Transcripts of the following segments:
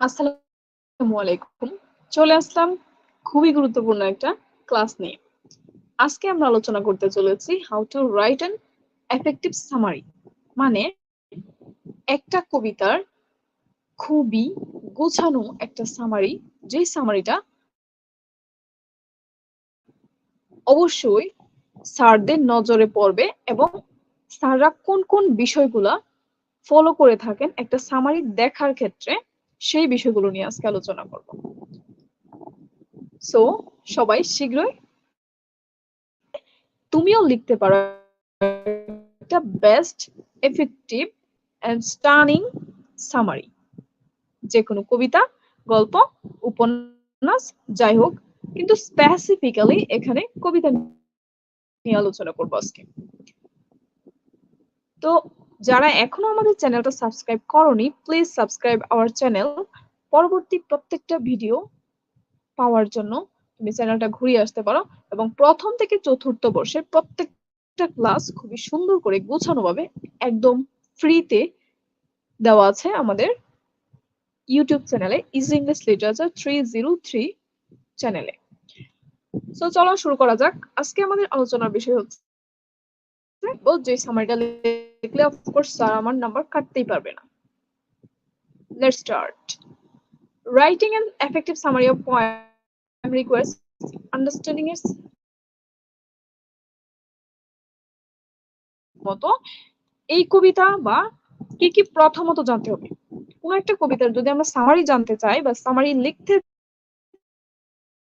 আসসালামু আলাইকুম। চলে আসলাম খুবই গুরুত্বপূর্ণ একটা ক্লাস নিয়ে। আজকে আমরা আলোচনা করতে চলেছি how to write an effective summary মানে একটা কবিতার খুবই গোছানো একটা সামারি যে সামারিটা অবশ্যই স্যারদের নজরে পড়বে এবং স্যাররা কোন কোন বিষয়গুলা ফলো করে থাকেন একটা সামারি দেখার ক্ষেত্রে সেই বিষয়গুলো নিয়ে আজকে আলোচনা করব। সো সবাই শীঘ্রই তুমিও লিখতে পারো একটা best effective and stunning summary যে কোনো কবিতা, গল্প, উপন্যাস, যাই হোক, কিন্তু স্পেসিফিক্যালি এখানে কবিতা নিয়ে আলোচনা করব আজকে। তো যারা এখনও আমাদের চ্যানেলটা সাবস্ক্রাইব করনি প্লিজ সাবস্ক্রাইব আওয়ার চ্যানেল পরবর্তী প্রত্যেকটা ভিডিও পাওয়ার জন্য তুমি চ্যানেলটা ঘুরিয়ে আসতে পারো এবং প্রথম থেকে চতুর্থ বর্ষের প্রত্যেকটা ক্লাস খুবই সুন্দর করে গোছানো ভাবে একদম ফ্রিতে দেওয়া আছে আমাদের ইউটিউব চ্যানেলে easy English literature three zero three চ্যানেলে। সো চলো শুরু করা যাক। আজকে আমাদের আলোচনার বিষয় হচ্ছে যে সামারিটা লিখলে অফকোর্স স্যার আমার নাম্বার কাটতেই পারবে না। Let's start effective summary of poem requires understanding its মতো। এই কবিতা বা কি কি প্রথমত জানতে হবে? কোন একটা কবিতার যদি আমরা সামারি জানতে চাই বা সামারি লিখতে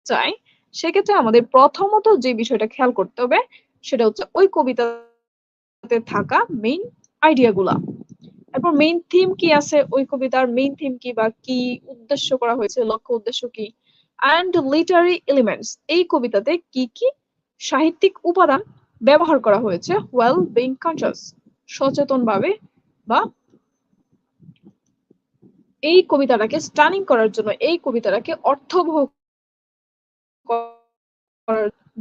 চাই, সেক্ষেত্রে আমাদের প্রথমত যে বিষয়টা খেয়াল করতে হবে, সেটা হচ্ছে ওই কবিতাতে থাকা মেইন আইডিয়াগুলা এরপর মেইন থিম কি আছে ওই কবিতার? মেইন থিম কি বা কি উদ্দেশ্য করা হয়েছে? লক্ষ্য উদ্দেশ্য কি? অ্যান্ড লিটারি এলিমেন্টস এই কবিতাতে কি কি সাহিত্যিক উপাদান ব্যবহার করা হয়েছে ওয়েল বিং কনসিয়াস সচেতন ভাবে বা এই কবিতাটাকে স্টানিং করার জন্য, এই কবিতাটাকে অর্থবহ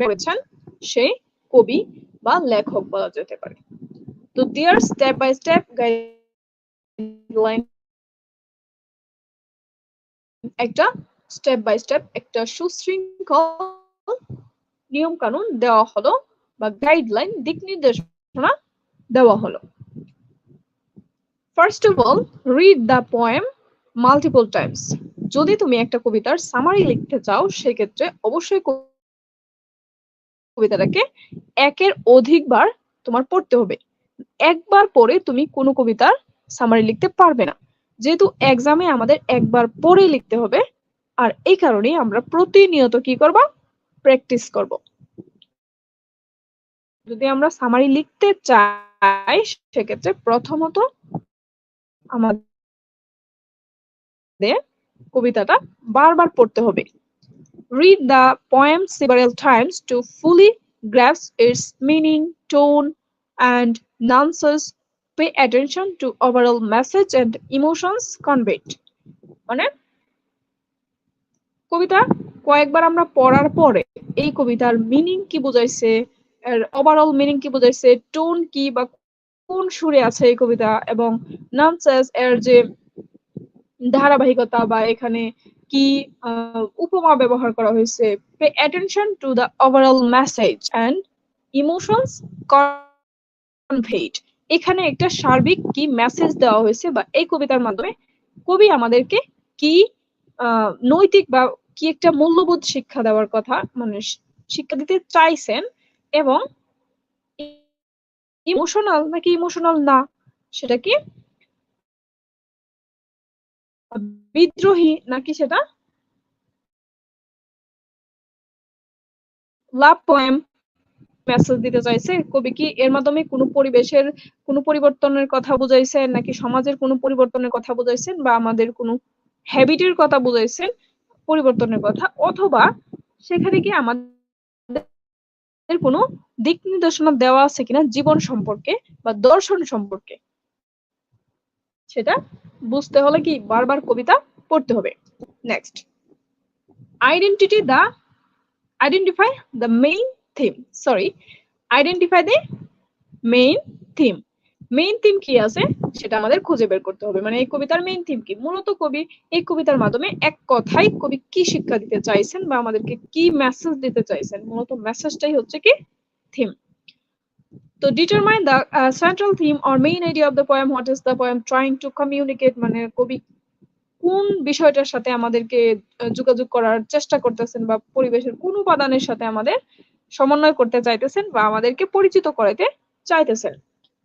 করেছেন সেই কবি বা লেখক বলা যেতে পারে। তো there step by step guideline একটা স্টেপ বাই স্টেপ একটা সুশৃঙ্খল নিয়ম কানুন দেওয়া হলো বা গাইডলাইন দিক নির্দেশনা দেওয়া হলো। First of all read the poem multiple times যদি তুমি একটা কবিতার সামারি লিখতে চাও, সেক্ষেত্রে অবশ্যই কবিতাটাকে একের অধিকবার তোমার পড়তে হবে। একবার পড়ে তুমি কোনো কবিতার সামারি লিখতে পারবে না। যেহেতু এক্সামে আমাদের একবার পড়ে লিখতে হবে, আর এই কারণে আমরা প্রতিনিয়ত কি করব? প্র্যাকটিস করব। যদি আমরা সামারি লিখতে চাই, সেক্ষেত্রে প্রথমত আমাদের কবিতাটা বারবার পড়তে হবে। Read the poem several times to fully grasp its meaning, tone, and nuances. Pay attention to overall message and emotions conveyed. মানে কবিতা কয়েকবার আমরা পড়ার পরে এই কবিতার মিনিং কি বোঝাইছে এর ওভারঅল মিনিং কি বোঝাইছে টোন কি বা কোন সুরে আছে এই কবিতা এবং নানসেস এর যে ধারাবাহিকতা বা এখানে কি উপমা ব্যবহার করা হয়েছে? Pay attention to the overall message and emotions conveyed এখানে একটা সার্বিক কি মেসেজ দেওয়া হয়েছে বা এই কবিতার মাধ্যমে কবি আমাদেরকে কি নৈতিক বা কি একটা মূল্যবোধ শিক্ষা দেওয়ার কথা মানে শিক্ষা দিতে চাইছেন এবং ইমোশনাল নাকি ইমোশনাল না সেটা কি বিদ্রোহী নাকি সেটা? লাভ পোয়েম মেসেজ দিতে চাইছে। কবি কি এর মাধ্যমে কোনো পরিবেশের কোনো পরিবর্তনের কথা বুঝাইছেন নাকি সমাজের কোনো পরিবর্তনের কথা বুঝাইছেন বা আমাদের কোনো হ্যাবিটের কথা বুঝাইছেন পরিবর্তনের কথা? অথবা সেখানে কি আমাদের কোনো দিক নির্দেশনা দেওয়া আছে কিনা জীবন সম্পর্কে বা দর্শন সম্পর্কে? সেটা বুঝতে হলে কি বারবার কবিতা পড়তে হবে। Next identity the identify the main theme sorry identify the main theme main theme কি আছে? সেটা আমাদের খুঁজে বের করতে হবে। মানে এই কবিতার মেইন থিম কি? মূলত কবি এই কবিতার মাধ্যমে এক কথায় কবি কি শিক্ষা দিতে চাইছেন বা আমাদেরকে কি মেসেজ দিতে চাইছেন? মূলত মেসেজটাই হচ্ছে কি? থিম তো determine the central theme or main idea of the poem what is the poem trying to communicate মানে কবি কোন বিষয়টার সাথে আমাদেরকে যোগাযোগ করার চেষ্টা করতেছেন বা পরিবেশের কোন উপাদানের সাথে আমাদের সমন্বয় করতে চাইতেছেন বা আমাদেরকে পরিচিত করাতে চাইতেছেন।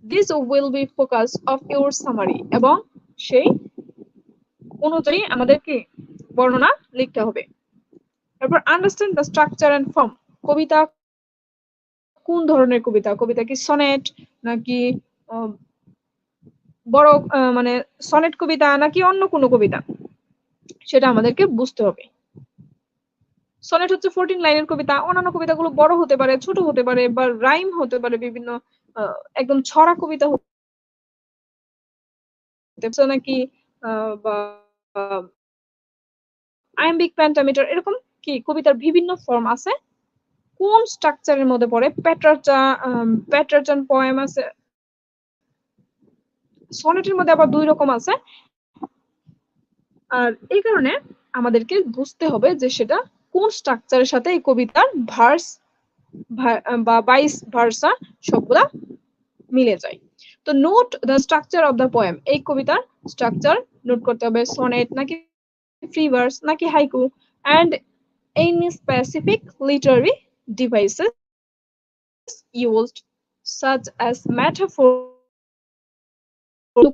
This will be focus of your summary এবং সেই অনুযায়ী আমাদেরকে বর্ণনা লিখতে হবে। তারপর understand the structure and form কবিতা কোন ধরনের কবিতা? কবিতা কি সনেট নাকি বড় মানে সনেট কবিতা নাকি অন্য কোনো কবিতা? সেটা আমাদেরকে বুঝতে হবে। সনেট হচ্ছে ফোরটিন লাইনের কবিতা। অন্যান্য কবিতাগুলো বড় হতে পারে, ছোট হতে পারে বা রাইম হতে পারে বিভিন্ন একদম ছড়া কবিতা হতে নাকি বা আইম্বিক প্যান্টামিটার এরকম কি কবিতার বিভিন্ন ফর্ম আছে। কোন স্ট্রাকচারের মধ্যে পড়ে? প্যাট্রাচা প্যাট্রাচান পোয়েম আছে। সনেটের মধ্যে আবার দুই রকম আছে। আর এই কারণে আমাদেরকে বুঝতে হবে যে সেটা কোন স্ট্রাকচারের সাথে এই কবিতার ভার্স বা বাইস ভার্সা সবগুলা মিলে যায়। তো note the structure of the poem এই কবিতার স্ট্রাকচার নোট করতে হবে। সনেট নাকি ফ্রি ভার্স নাকি haiku and any specific literary devices used, such as metaphor,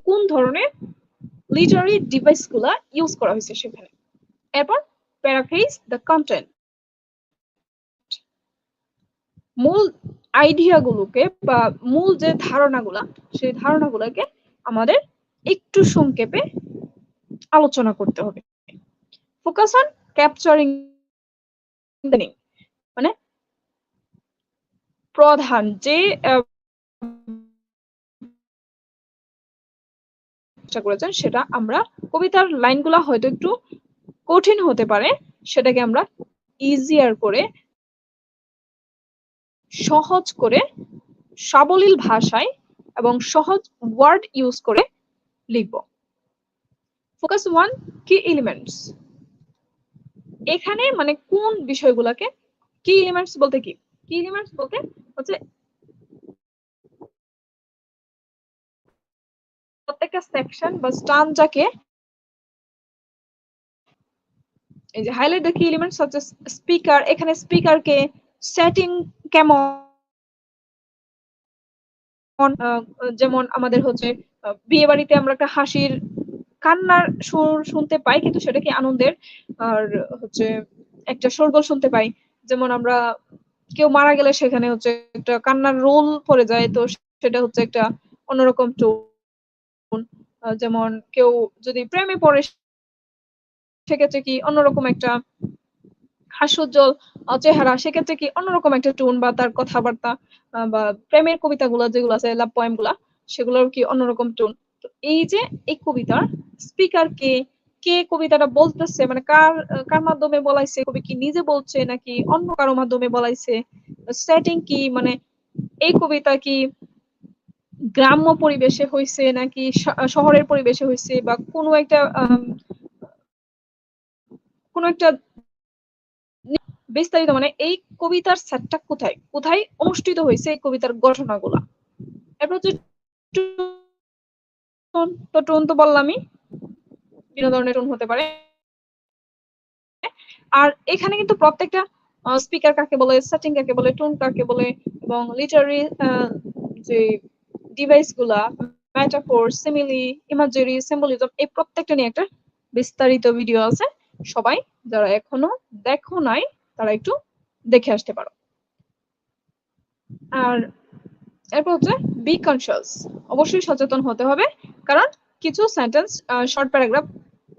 কোন ধরনের লিটারি ডিভাইসগুলা ইউজ করা হয়েছে সেখানে? এরপর প্যারাফ্রেজ দ্য কন্টেন্ট মূল আইডিয়া গুলোকে বা মূল যে ধারণাগুলা, সেই ধারণাগুলোকে আমাদের একটু সংক্ষেপে আলোচনা করতে হবে। ফোকাস অন ক্যাপচারিং মানে প্রধান যে করেছেন, সেটা আমরা কবিতার লাইনগুলা হয়তো একটু কঠিন হতে পারে, সেটাকে আমরা ইজিয়ার করে, সহজ করে, সাবলীল ভাষায় এবং সহজ ওয়ার্ড ইউজ করে লিখব। ফোকাস ওয়ান কি এলিমেন্টস এখানে মানে কোন বিষয়গুলোকে কি এলিমেন্টস বলতে কি? হচ্ছে প্রত্যেকটা সেকশন বা স্টানজাকে এই যে হাইলাইট দ্য কি হচ্ছে স্পিকার এখানে সেটিং কেমন? যেমন আমাদের হচ্ছে বিয়ে বাড়িতে আমরা একটা হাসির কান্নার সুর শুনতে পাই, কিন্তু সেটা কি আনন্দের? আর হচ্ছে একটা শোরগোল শুনতে পাই। যেমন আমরা কেউ মারা গেলে সেখানে হচ্ছে একটা কান্নার রোল পড়ে যায় তো সেটা হচ্ছে একটা অন্যরকম টোন যেমন কেউ যদি প্রেমে পড়ে সেক্ষেত্রে কি অন্যরকম একটা হাস্যোজ্জ্বল চেহারা সেক্ষেত্রে কি অন্যরকম একটা টোন বা তার কথাবার্তা বা প্রেমের কবিতাগুলো যেগুলো আছে লাভ পয়েমগুলা সেগুলোর কি অন্যরকম টোন তো এই যে এই কবিতার স্পিকার কে কে কবিতাটা বলতেছে? মানে কার কার মাধ্যমে বলাইছে? কবি কি নিজে বলছে নাকি অন্য কারও মাধ্যমে বলাইছে? সেটিং কি? মানে এই কবিতা কি গ্রাম্য পরিবেশে হয়েছে নাকি শহরের পরিবেশে হয়েছে বা কোনো একটা কোনো একটা বিস্তারিত মানে এই কবিতার সেটটা কোথায়? কোথায় অনুষ্ঠিত হয়েছে এই কবিতার ঘটনাগুলা? এরপর তো বললামই। বিভিন্ন ধরনের টোন হতে পারে। আর এখানে কিন্তু প্রত্যেকটা স্পিকার কাকে বলে সেটিং কাকে বলে টোন কাকে বলে, এবং লিটারি যে ডিভাইসগুলা ম্যাটাফোর সিমিলি ইমাজারি সিম্বলিজম এই প্রত্যেকটা নিয়ে একটা বিস্তারিত ভিডিও আছে। সবাই যারা এখনও দেখো নাই, তারা একটু দেখে আসতে পারো। আর এরপর হচ্ছে বি কনসিয়াস অবশ্যই সচেতন হতে হবে, কারণ কিছু sentence short paragraph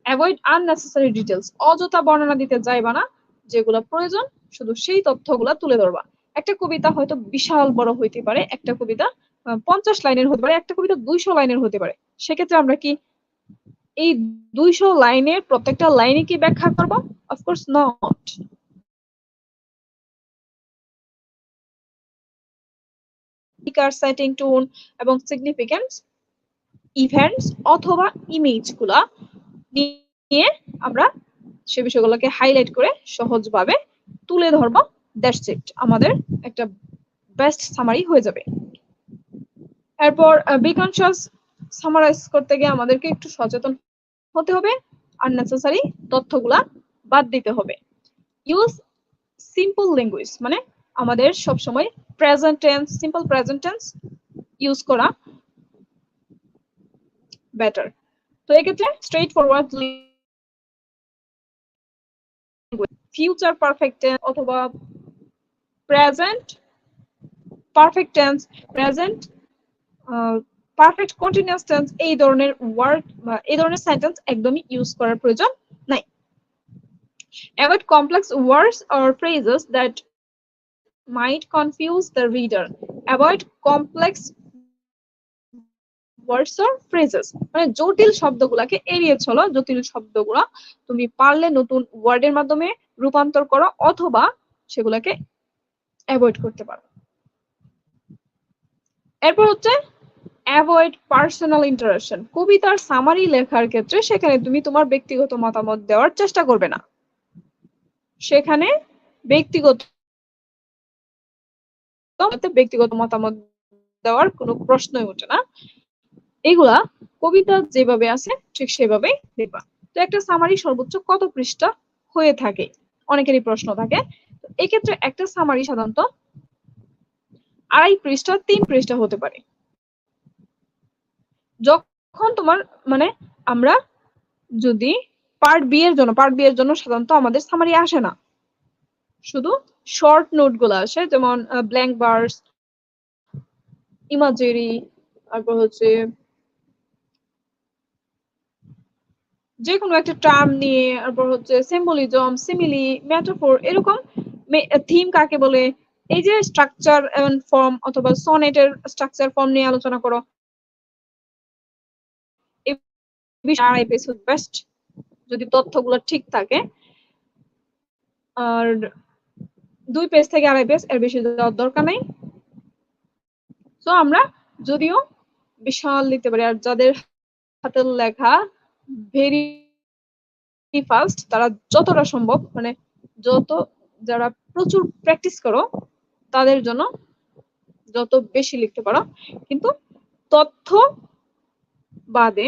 avoid unnecessary details অযথা বর্ণনা দিতে যাইবা না, যেগুলো প্রয়োজন, শুধু সেই তথ্যগুলা তুলে ধরবা। একটা কবিতা হয়তো বিশাল বড় হইতে পারে, একটা কবিতা পঞ্চাশ লাইনের হতে পারে, একটা কবিতা দুইশো লাইনের হতে পারে। সেক্ষেত্রে আমরা কি এই দুইশো লাইনের প্রত্যেকটা লাইনে কি ব্যাখ্যা করব? Of course not speaker setting tone এবং সিগনিফিকেন্স ইভেন্টস অথবা ইমেজগুলা নিয়ে আমরা সে বিষয়গুলোকে হাইলাইট করে সহজভাবে তুলে ধরবো। দ্যাটস ইট আমাদের একটা বেস্ট সামারি হয়ে যাবে। এরপর বি কনসিয়াস সামারাইজ করতে গিয়ে আমাদেরকে একটু সচেতন হতে হবে। আননেসেসারি তথ্যগুলা বাদ দিতে হবে। ইউজ সিম্পল ল্যাঙ্গুয়েজ মানে আমাদের সব সময় present tense simple present tense use করা বেটার তো এক্ষেত্রে straight forward future perfect tense অথবা present perfect tense present perfect continuous tense এই ধরনের ওয়ার্ড বা এই ধরনের সেন্টেন্স একদমই ইউজ করার প্রয়োজন নাই। Avoid complex words or phrases that might confuse the reader. Avoid complex words or phrases? মানে জটিল শব্দগুলাকে এড়িয়ে চলো, জটিল শব্দগুলা। তুমি পারলে নতুন ওয়ার্ডের মাধ্যমে রূপান্তর করো অথবা সেগুলাকে অ্যাভয়েড করতে পারো। এরপর হচ্ছে অ্যাভয়েড পার্সোনাল ইন্টারাকশন কবিতার সামারি লেখার ক্ষেত্রে সেখানে তুমি তোমার ব্যক্তিগত মতামত দেওয়ার চেষ্টা করবে না। সেখানে ব্যক্তিগত ব্যক্তিগত মতামত দেওয়ার কোনো প্রশ্নই ওঠে না। এগুলা কবিতা যেভাবে আছে, ঠিক সেভাবেই দেখবা তো একটা সামারি সর্বোচ্চ কত পৃষ্ঠা হয়ে থাকে? অনেকেরই প্রশ্ন থাকে। এক্ষেত্রে একটা সামারি সাধারণত আড়াই পৃষ্ঠা, তিন পৃষ্ঠা হতে পারে। যখন তোমার মানে আমরা যদি পার্ট বি এর জন্য পার্ট বি এর জন্য সাধারণত আমাদের সামারি আসে না। শুধু শর্ট নোটগুলো আসে, যেমন ব্ল্যাঙ্ক বার্স ইমাজেরি তারপর হচ্ছে যে কোনো একটা টার্ম নিয়ে, তারপর হচ্ছে সিম্বলিজম সিমিলি মেটাফোর এরকম থিম কাকে বলে? এই যে স্ট্রাকচার এন্ড ফর্ম অথবা সনেটের স্ট্রাকচার ফর্ম নিয়ে আলোচনা করো। বেস্ট যদি তথ্যগুলো ঠিক থাকে। আর দুই পেজ থেকে আড়াই পেজ এর বেশি দেওয়ার দরকার নেই। তো আমরা যদিও বিশাল লিখতে পারি, আর যাদের হাতের লেখা ভেরি ফাস্ট তারা যতটা সম্ভব মানে যত যারা প্রচুর প্র্যাকটিস করো, তাদের জন্য যত বেশি লিখতে পারো। কিন্তু তথ্য বাদে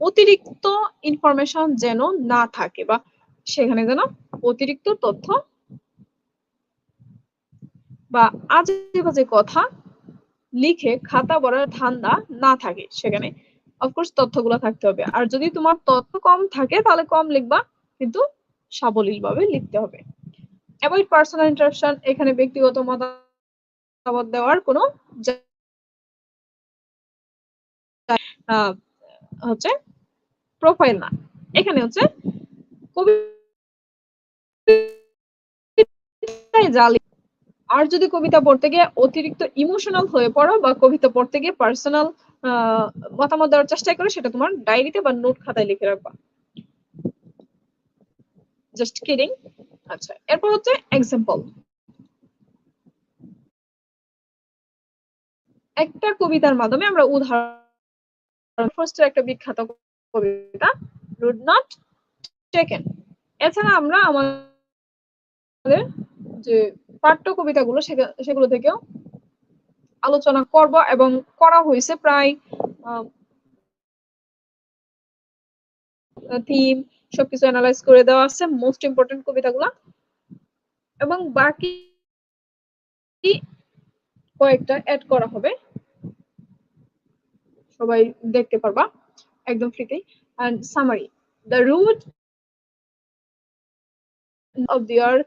অতিরিক্ত ইনফরমেশন যেন না থাকে বা সেখানে যেন অতিরিক্ত তথ্য বা আজে বাজে কথা লিখে খাতা ভরার ধান্দা না থাকে সেখানে। অফকোর্স তথ্যগুলো থাকতে হবে। আর যদি তোমার তথ্য কম থাকে, তাহলে কম লিখবা, কিন্তু সাবলীল ভাবে লিখতে হবে। অ্যাভয়েড পার্সোনাল ইন্টারাকশন এখানে ব্যক্তিগত মতামত দেওয়ার কোনো হচ্ছে প্রোফাইল না। এখানে হচ্ছে কবি আর যদি কবিতা পড়তে গিয়ে অতিরিক্ত ইমোশনাল হয়ে পড়ো বা কবিতা পড়তে গিয়ে পার্সোনাল মতামত দেওয়ার চেষ্টা করো, সেটা তোমার ডায়েরিতে বা নোট খাতায় লিখে রাখবা। জাস্ট কিডিং আচ্ছা এরপর হচ্ছে এক্সাম্পল একটা কবিতার মাধ্যমে আমরা উদাহরণ ফার্স্টের একটা বিখ্যাত কবিতা রুড নট টেকেন এছাড়া আমরা আমাদের যে পাঠ্য কবিতাগুলো সেগুলো থেকেও আলোচনা করব এবং করা হয়েছে প্রায় থিম সবকিছু অ্যানালাইজ করে দেওয়া আছে মোস্ট ইম্পর্টেন্ট কবিতাগুলো। এবং বাকি কয়েকটা অ্যাড করা হবে। সবাই দেখতে পারবা, একদম ফ্রিতেই and summary, the root of their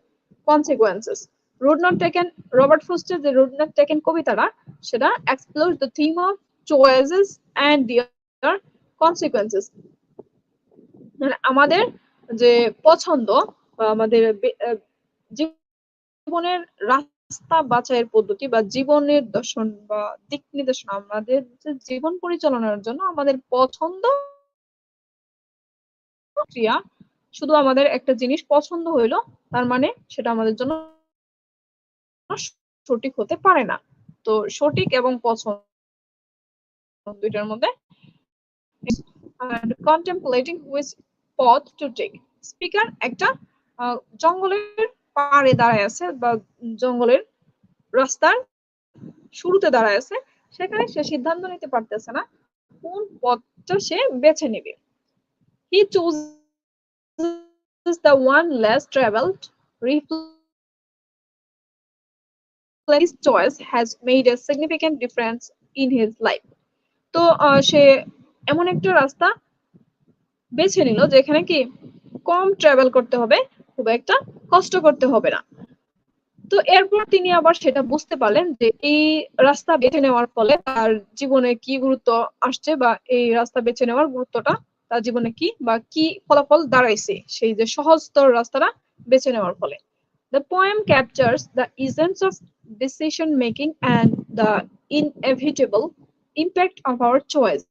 consequences not taken, robert foster the road not taken কবিতাটা সেটা explores the theme of choices and their consequences. মানে আমাদের যে পছন্দ বা আমাদের জীবনের রাস্তা বাছাইয়ের পদ্ধতি বা জীবনের দর্শন বা দিক নির্দেশনা, আমাদের জীবন পরিচালনার জন্য আমাদের পছন্দ ক্রিয়া শুধু আমাদের একটা জিনিস পছন্দ হইল, তার মানে সেটা আমাদের জন্য সঠিক হতে পারে না। তো সঠিক এবং পছন্দ দুইটার মধ্যে which path to take speaker একটা জঙ্গলের দাঁড়ায় আছে বা জঙ্গলের রাস্তার শুরুতে দাঁড়ায় আছে, সেখানে সে সিদ্ধান্ত নিতে পারতেছে না কোন পথটা সে বেছে নেবে। হি chooses the one less traveled reflects his choice has made a significant difference in his life. তো সে এমন একটা রাস্তা বেছে নিল যেখানে কি কম ট্রাভেল করতে হবে, খুব একটা কষ্ট করতে হবে না। তো এরপর তিনি আবার সেটা বুঝতে পারলেন যে এই রাস্তা বেছে নেওয়ার ফলে তার জীবনে কি গুরুত্ব আসছে বা এই রাস্তা বেছে নেওয়ার গুরুত্বটা তার জীবনে কি বা কি ফলাফল দাঁড়াইছে সেই যে সহজতর রাস্তাটা বেছে নেওয়ার ফলে। The poem captures the essence of decision making and the inevitable impact of our choices.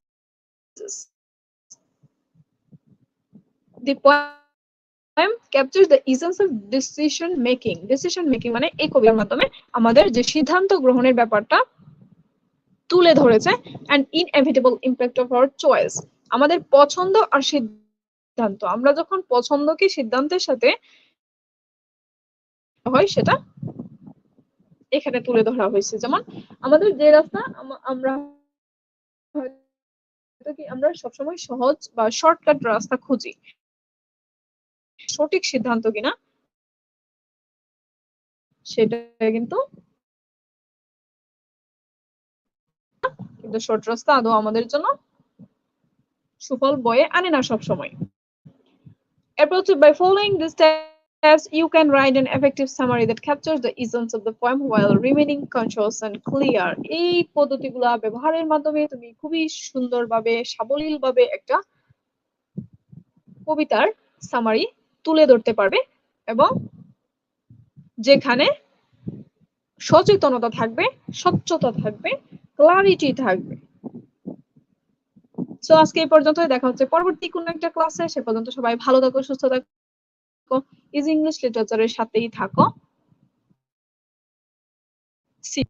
The poem captures the essence of decision making. Decision making মানে এই কবিতার মাধ্যমে আমাদের যে সিদ্ধান্ত গ্রহণের ব্যাপারটা তুলে ধরেছে and inevitable impact of our choice. আমাদের পছন্দ আর সিদ্ধান্ত আমরা যখন পছন্দকে সিদ্ধান্তের সাথে হয় সেটা এখানে তুলে ধরা হয়েছে। যেমন আমাদের যে রাস্তা আমরা আমরা সবসময় সহজ বা শর্টকাট রাস্তা খুঁজি। সঠিক সিদ্ধান্ত কিনা, সেটা কিন্তু কিন্তু শর্ট রাস্তা আদৌ আমাদের জন্য সুফল বয়ে আনে না সবসময়। এরপর হচ্ছে by following these steps you can write an effective summary that captures the essence of the poem while remaining conscious and clear. এই পদ্ধতিগুলা ব্যবহারের মাধ্যমে তুমি খুবই সুন্দরভাবে, সাবলীলভাবে একটা কবিতার সামারি তুলে ধরতে পারবে এবং যেখানে সচেতনতা থাকবে, স্বচ্ছতা থাকবে ক্লারিটি থাকবে। সো আজকে এই পর্যন্ত দেখা হচ্ছে পরবর্তী কোন একটা ক্লাসে সে পর্যন্ত সবাই ভালো থাকো, সুস্থ থাকো। ইজ ইংলিশ লিটারেচারের সাথেই থাকো। See